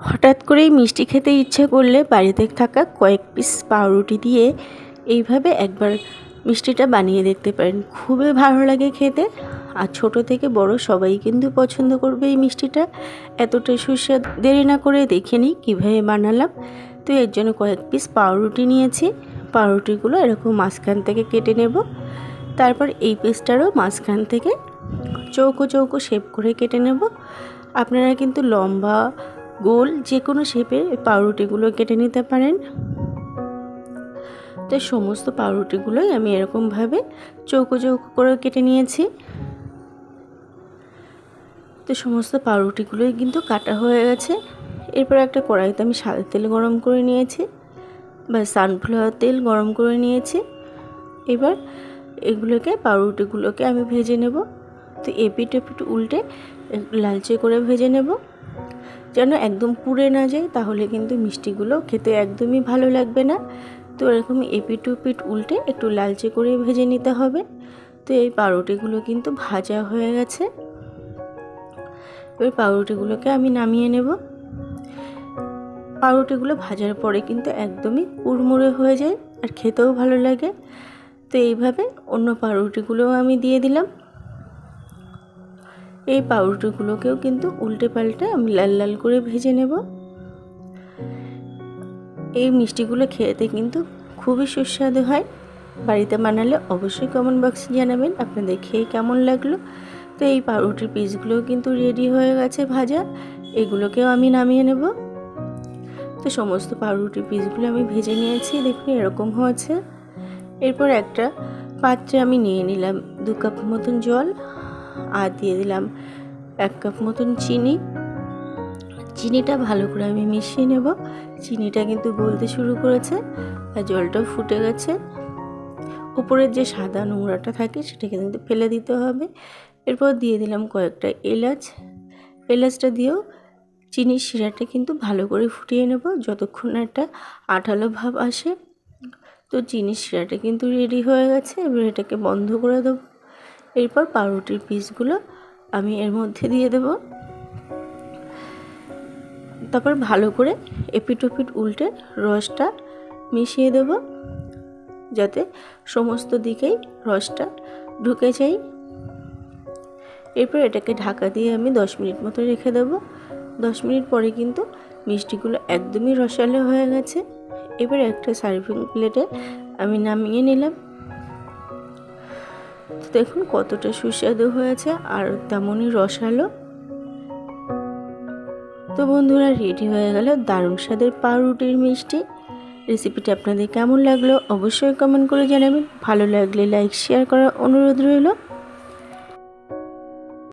হঠাৎ করেই মিষ্টি খেতে ইচ্ছে করলে বাড়িতে থাকা কয়েক পিস পাউরুটি দিয়ে এইভাবে একবার মিষ্টিটা বানিয়ে দেখতে পারেন। খুবই ভালো লাগে খেতে। আর ছোট থেকে বড় সবাই কিন্তু পছন্দ করবে এই মিষ্টিটা। এতটা সুস্বাদু। দেরি না করে দেখে নিই কীভাবে বানালাম। তো এর জন্য কয়েক পিস পাউরুটি নিয়েছি। পাউরুটিগুলো এরকম মাঝখান থেকে কেটে নেব। তারপর এই পিসটারও মাঝখান থেকে চৌকো চৌকো শেপ করে কেটে নেব। আপনারা কিন্তু লম্বা গোল যে কোনো শেপের পাউরুটিগুলো কেটে নিতে পারেন। তো সমস্ত পাউরুটিগুলোই আমি এরকমভাবে চৌকো চৌকো করে কেটে নিয়েছি। তো সমস্ত পাউরুটিগুলোই কিন্তু কাটা হয়ে গেছে। এরপর একটা কড়াইতে আমি সাদা তেল গরম করে নিয়েছি বা সানফ্লাওয়ার তেল গরম করে নিয়েছি। এবার এগুলোকে, পাউরুটিগুলোকে আমি ভেজে নেব। তো এপিট এপিট উল্টে লালচে করে ভেজে নেব। যেন একদম পুড়ে না যায়, তাহলে কিন্তু মিষ্টিগুলো খেতে একদমই ভালো লাগবে না। তো এরকম এপিট উপিট উল্টে একটু লালচে করে ভেজে নিতে হবে। তো এই পাউরুটিগুলো কিন্তু ভাজা হয়ে গেছে। এবার পাউরুটিগুলোকে আমি নামিয়ে নেব। পাউরুটিগুলো ভাজার পরে কিন্তু একদমই উড়মুড়ে হয়ে যায় আর খেতেও ভালো লাগে। তো এইভাবে অন্য পাউরুটিগুলোও আমি দিয়ে দিলাম। এই পাউরুটিগুলোকেও কিন্তু উল্টে পাল্টে আমি লাল লাল করে ভেজে নেব। এই মিষ্টিগুলো খেতে কিন্তু খুবই সুস্বাদু হয়। বাড়িতে বানালে অবশ্যই কমেন্ট বক্সে জানাবেন আপনাদের খেয়ে কেমন লাগল। তো এই পাউরুটির পিসগুলোও কিন্তু রেডি হয়ে গেছে ভাজা। এগুলোকেও আমি নামিয়ে নেব। তো সমস্ত পাউরুটির পিসগুলো আমি ভেজে নিয়েছি, দেখুন এরকম হয়েছে। এরপর একটা পাত্রে আমি নিয়ে নিলাম দু কাপ মতন জল। আর দিয়ে দিলাম এক কাপ মতন চিনি। চিনিটা ভালো করে আমি মিশিয়ে নেব। চিনিটা কিন্তু গলতে শুরু করেছে আর জলটাও ফুটে গেছে। উপরের যে সাদা নোংরাটা থাকে সেটাকে কিন্তু ফেলে দিতে হবে। এরপর দিয়ে দিলাম কয়েকটা এলাচ। এলাচটা দিয়েও চিনির শিরাটা কিন্তু ভালো করে ফুটিয়ে নেব যতক্ষণ একটা আঠালো ভাব আসে। তো চিনির শিরাটা কিন্তু রেডি হয়ে গেছে। এবার এটাকে বন্ধ করে দেবো। এরপর পাউরুটির পিসগুলো আমি এর মধ্যে দিয়ে দেব। তারপর ভালো করে এপিট ওপিট উল্টে রসটা মিশিয়ে দেব, যাতে সমস্ত দিকেই রসটা ঢুকে যায়। এরপর এটাকে ঢাকা দিয়ে আমি দশ মিনিট মতো রেখে দেবো। দশ মিনিট পরে কিন্তু মিষ্টিগুলো একদমই রসালো হয়ে গেছে। এবার একটা সার্ভিং প্লেটে আমি নামিয়ে নিলাম। দেখুন কতটা সুস্বাদু হয়েছে আর তেমনই রসালো। তো বন্ধুরা, রেডি হয়ে গেল দারুণ স্বাদের পাউরুটির মিষ্টি। রেসিপিটা আপনাদের কেমন লাগল অবশ্যই কমেন্ট করে জানাবেন। ভালো লাগলে লাইক, শেয়ার করার অনুরোধ রইল।